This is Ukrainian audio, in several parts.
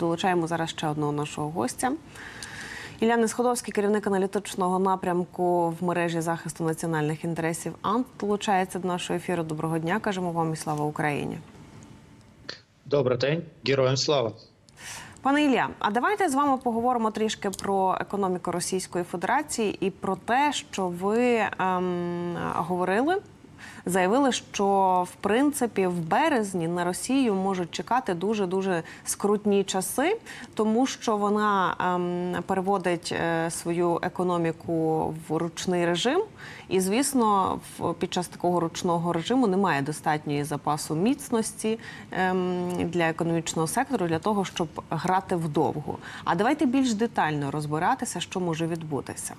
Долучаємо зараз ще одного нашого гостя. Ілля Несходовський, керівник аналітичного напрямку в мережі захисту національних інтересів АНТ, долучається до нашого ефіру. Доброго дня. Кажемо вам і слава Україні. Добрий день, героям слава. Пане Ілля, а давайте з вами поговоримо трішки про економіку Російської Федерації і про те, що ви ем, говорили. Заявили, що в принципі в березні на Росію можуть чекати дуже дуже скрутні часи, тому що вона ем, переводить е, свою економіку в ручний режим. І звісно, в під час такого ручного режиму немає достатньої запасу міцності ем, для економічного сектору для того, щоб грати вдовгу. А давайте більш детально розбиратися, що може відбутися.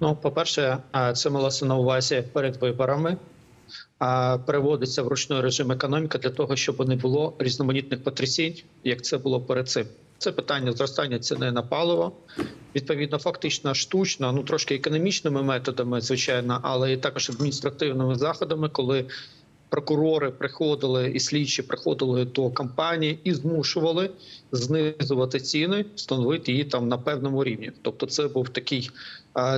Ну, по-перше, це малося на увазі перед виборами. а, Переводиться в ручний режим економіка для того, щоб не було різноманітних потрясінь, як це було перед цим. Це питання зростання ціни на паливо. Відповідно, фактично штучно, ну трошки економічними методами, звичайно, але і також адміністративними заходами, коли прокурори приходили і слідчі приходили до компанії і змушували знизувати ціни, встановити її там на певному рівні. Тобто, це був такий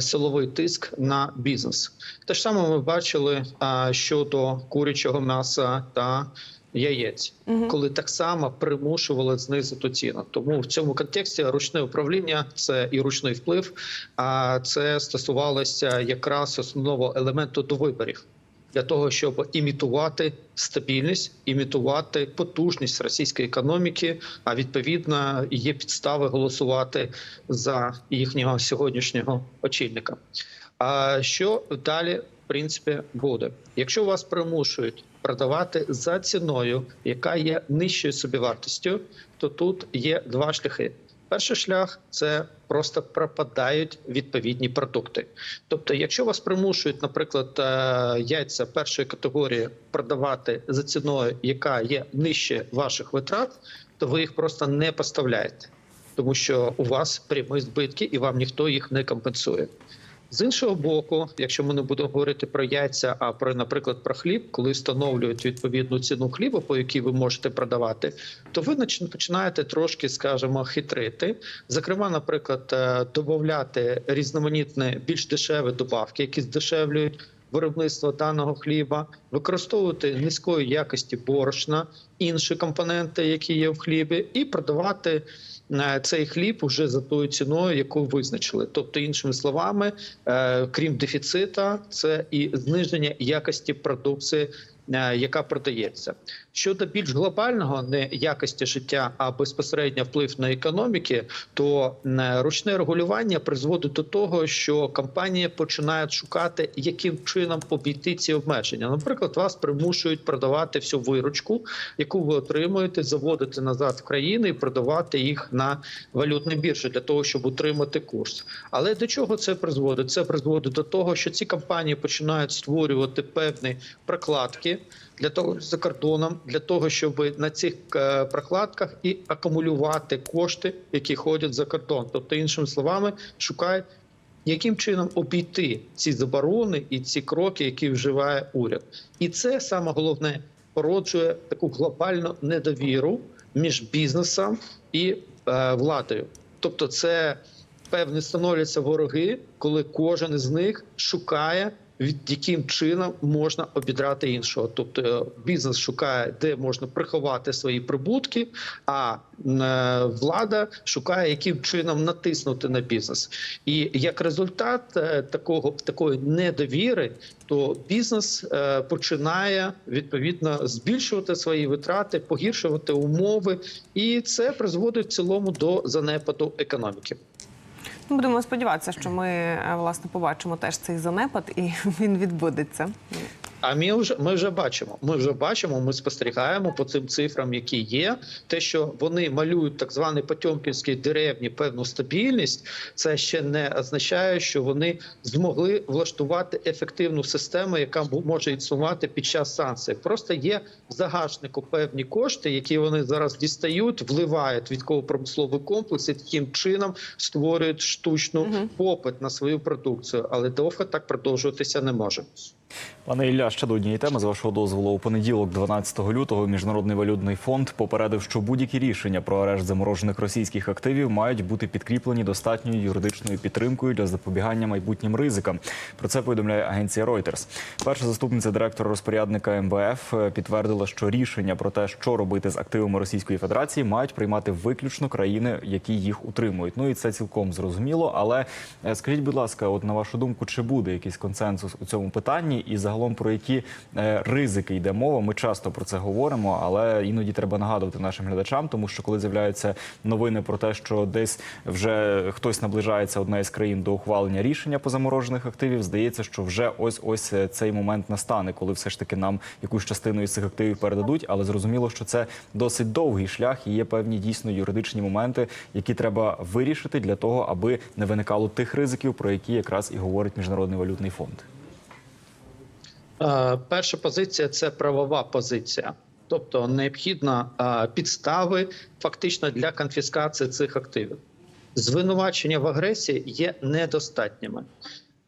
силовий тиск на бізнес. Те ж саме ми бачили щодо курячого м'яса та яєць, Мгм. коли так само примушували знизити ціну. Тому в цьому контексті ручне управління це і ручний вплив. А це стосувалося якраз основного елементу до виборів для того, щоб імітувати стабільність, імітувати потужність російської економіки. А відповідно є підстави голосувати за їхнього сьогоднішнього очільника. А що далі в принципі буде? Якщо вас примушують продавати за ціною, яка є нижчою собівартістю, то тут є два шляхи. Перший шлях це просто пропадають відповідні продукти. Тобто, якщо вас примушують, наприклад, е, яйця першої категорії продавати за ціною, яка є нижче ваших витрат, то ви їх просто не поставляєте, тому що у вас прямі збитки і вам ніхто їх не компенсує. З іншого боку, якщо ми не будемо говорити про яйця, а про, наприклад, про хліб, коли встановлюють відповідну ціну хліба, по якій ви можете продавати, то ви починаєте трошки, скажімо, хитрити. Зокрема, наприклад, е, додати різноманітні більш дешеві добавки, які здешевлюють виробництво даного хліба, використовувати низької якості борошна, інші компоненти, які є в хлібі, і продавати цей хліб уже за тою ціною, яку визначили. Тобто, іншими словами, е, крім дефіцита, це і зниження якості продукції. Е, Яка продається щодо більш глобального не якості життя, а безпосередньо вплив на економіки, то е, ручне регулювання призводить до того, що компанії починають шукати, яким чином обійти ці обмеження. Наприклад, вас примушують продавати всю виручку, яку ви отримуєте, заводити назад в країни і продавати їх на валютні біржі для того, щоб утримати курс. Але до чого це призводить? Це призводить до того, що ці компанії починають створювати певні прокладки для того за кордоном, для того, щоб на цих е, прокладках і акумулювати кошти, які ходять за кордон. Тобто, іншими словами, шукають. Яким чином обійти ці заборони і ці кроки, які вживає уряд, і це саме головне породжує таку глобальну недовіру між бізнесом і е, владою. Тобто, це певні становляться вороги, коли кожен із них шукає від яким чином можна обідрати іншого. Тобто е, бізнес шукає, де можна приховати свої прибутки, а е, влада шукає, яким чином натиснути на бізнес. І як результат е, такого такої недовіри, то бізнес починає відповідно збільшувати свої витрати, погіршувати умови, і це призводить в цілому до занепаду економіки. Ну, Будемо сподіватися, що ми е, власне побачимо теж цей занепад, і він відбудеться. А ми вже ми вже бачимо. Ми вже бачимо. Ми спостерігаємо по цим цифрам, які є. Те, що вони малюють так званий Потьомкінській деревні певну стабільність, це ще не означає, що вони змогли влаштувати ефективну систему, яка може існувати під час санкцій. Просто є в загашнику певні кошти, які вони зараз дістають, вливають військово-промисловий комплекс і таким чином створюють штучну попит на свою продукцію. Але довго так продовжуватися не може. Пане Ілля, ще до однієї теми з вашого дозволу. У понеділок, 12 лютого, міжнародний валютний фонд попередив, що будь-які рішення про арешт заморожених російських активів мають бути підкріплені достатньою юридичною підтримкою для запобігання майбутнім ризикам. Про це повідомляє агенція Reuters. Перша заступниця директора розпорядника МВФ е, підтвердила, що рішення про те, що робити з активами Російської Федерації, мають приймати виключно країни, які їх утримують. Ну і це цілком зрозуміло. Але е, скажіть, будь ласка, от на вашу думку, чи буде якийсь консенсус у цьому питанні, і загалом про які е, ризики йде мова? Ми часто про це говоримо, але іноді треба нагадувати нашим глядачам, тому що коли з'являються новини про те, що десь вже хтось наближається одна із країн до ухвалення рішення по заморожених активів, здається, що вже ось ось е, цей момент настане, коли все ж таки нам якусь частину із цих активів передадуть. Але зрозуміло, що це досить довгий шлях і є певні дійсно юридичні моменти, які треба вирішити для того, аби не виникало тих ризиків, про які якраз і говорить міжнародний валютний фонд. Е, Перша позиція це правова позиція, тобто необхідно е, підстави фактично для конфіскації цих активів. Звинувачення в агресії є недостатніми.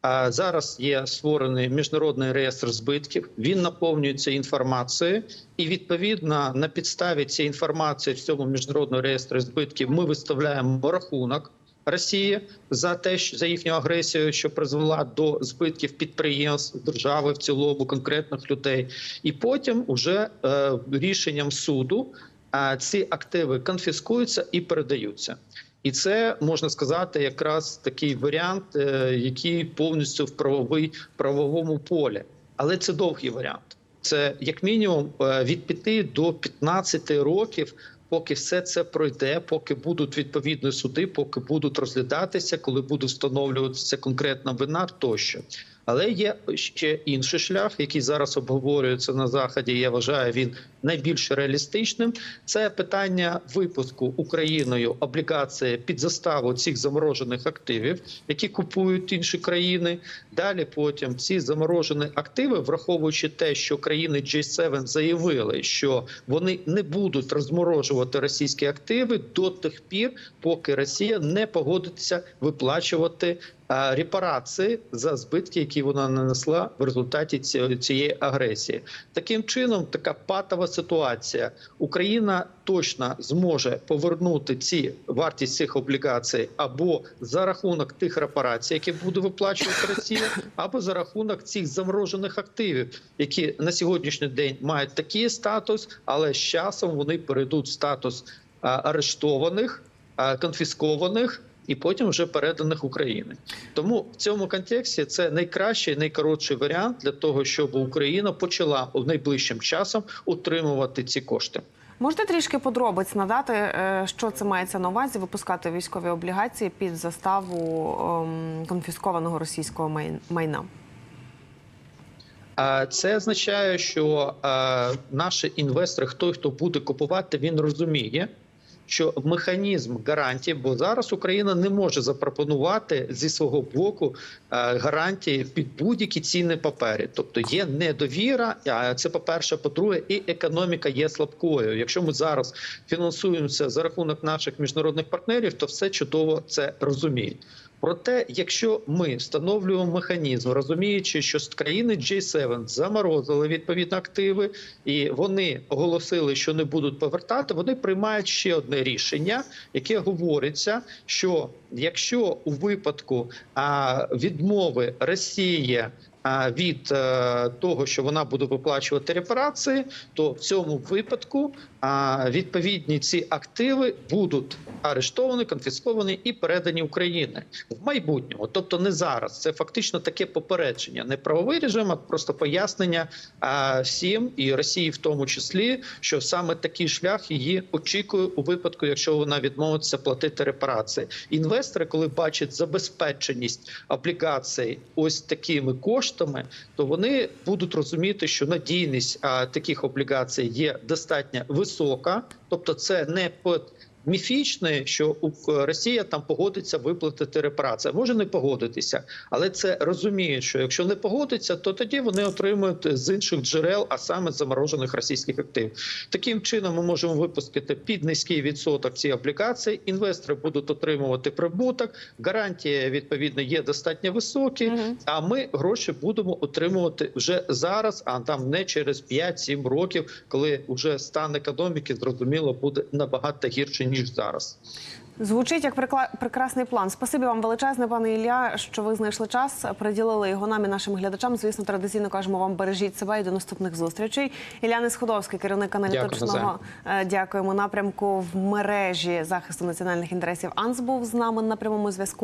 А зараз є створений міжнародний реєстр збитків. Він наповнюється інформацією, і відповідно на підставі цієї інформації в цьому міжнародному реєстрі збитків ми виставляємо рахунок Росії за те, що за їхню агресію, що призвела до збитків підприємств держави в цілому, конкретних людей, і потім уже е, рішенням суду е, ці активи конфіскуються і передаються. І це можна сказати, якраз такий варіант, е, який повністю в правовий правовому полі, але це довгий варіант. Це як мінімум е, від 5 до 15 років, поки все це пройде, поки будуть відповідні суди, поки будуть розглядатися, коли буде встановлюватися конкретна вина тощо. Але є ще інший шлях, який зараз обговорюється на заході. Я вважаю, він найбільш реалістичним. Це питання випуску Україною облігації під заставу цих заморожених активів, які купують інші країни. Далі потім ці заморожені активи, враховуючи те, що країни G7 заявили, що вони не будуть розморожувати російські активи до тих пір, поки Росія не погодиться виплачувати репарації за збитки, які вона нанесла в результаті цієї агресії. Таким чином, така патова ситуація. Україна точно зможе повернути ці вартість цих облігацій або за рахунок тих репарацій, які буде виплачувати Росія, або за рахунок цих заморожених активів, які на сьогоднішній день мають такий статус, але з часом вони перейдуть в статус арештованих, конфіскованих. І потім вже переданих Україні. Тому в цьому контексті це найкращий, найкоротший варіант для того, щоб Україна почала найближчим часом утримувати ці кошти. Можете трішки подробиць надати, е, що це мається на увазі випускати військові облігації під заставу ем, конфіскованого російського майна? Це означає, що е, наші інвестори, хто хто буде купувати, він розуміє. Що механізм гарантії, бо зараз Україна не може запропонувати зі свого боку е, гарантії під будь-які цінні папери. Тобто є недовіра. А це по перше, по-друге, і економіка є слабкою. Якщо ми зараз фінансуємося за рахунок наших міжнародних партнерів, то все чудово це розуміють. Проте, якщо ми встановлюємо механізм, розуміючи, що країни G7 заморозили відповідно активи, і вони оголосили, що не будуть повертати, вони приймають ще одне рішення, яке говориться, що якщо у випадку відмови Росії від е, того, що вона буде виплачувати репарації, то в цьому випадку відповідні ці активи будуть арештовані, конфісковані і передані Україні в майбутньому, тобто не зараз. Це фактично таке попередження, не правовий режим, а просто пояснення всім і Росії, в тому числі, що саме такий шлях її очікує у випадку, якщо вона відмовиться платити репарації. Інвестори, коли бачать забезпеченість облігацій ось такими коштами, то вони будуть розуміти, що надійність таких облігацій є достатньо висока, тобто це не під міфічне, що Росія там погодиться виплатити репарації. Може не погодитися, але це розуміють, що якщо не погодиться, то тоді вони отримують з інших джерел, а саме заморожених російських активів. Таким чином, ми можемо випустити під низький відсоток ці облігації. Інвестори будуть отримувати прибуток, гарантії відповідно є достатньо високі. Мгм. А ми гроші будемо отримувати вже зараз, а там не через 5-7 років, коли вже стан економіки зрозуміло буде набагато гірше ніж зараз. Звучить як прекрасний план. Спасибі вам величезне, пане Ілля, що ви знайшли час, приділили його нам і нашим глядачам. Звісно, традиційно кажемо вам бережіть себе і до наступних зустрічей. Ілля Несходовський, керівник аналітичного Дякую, е, дякуємо напрямку в мережі захисту національних інтересів. АНС був з нами на прямому зв'язку.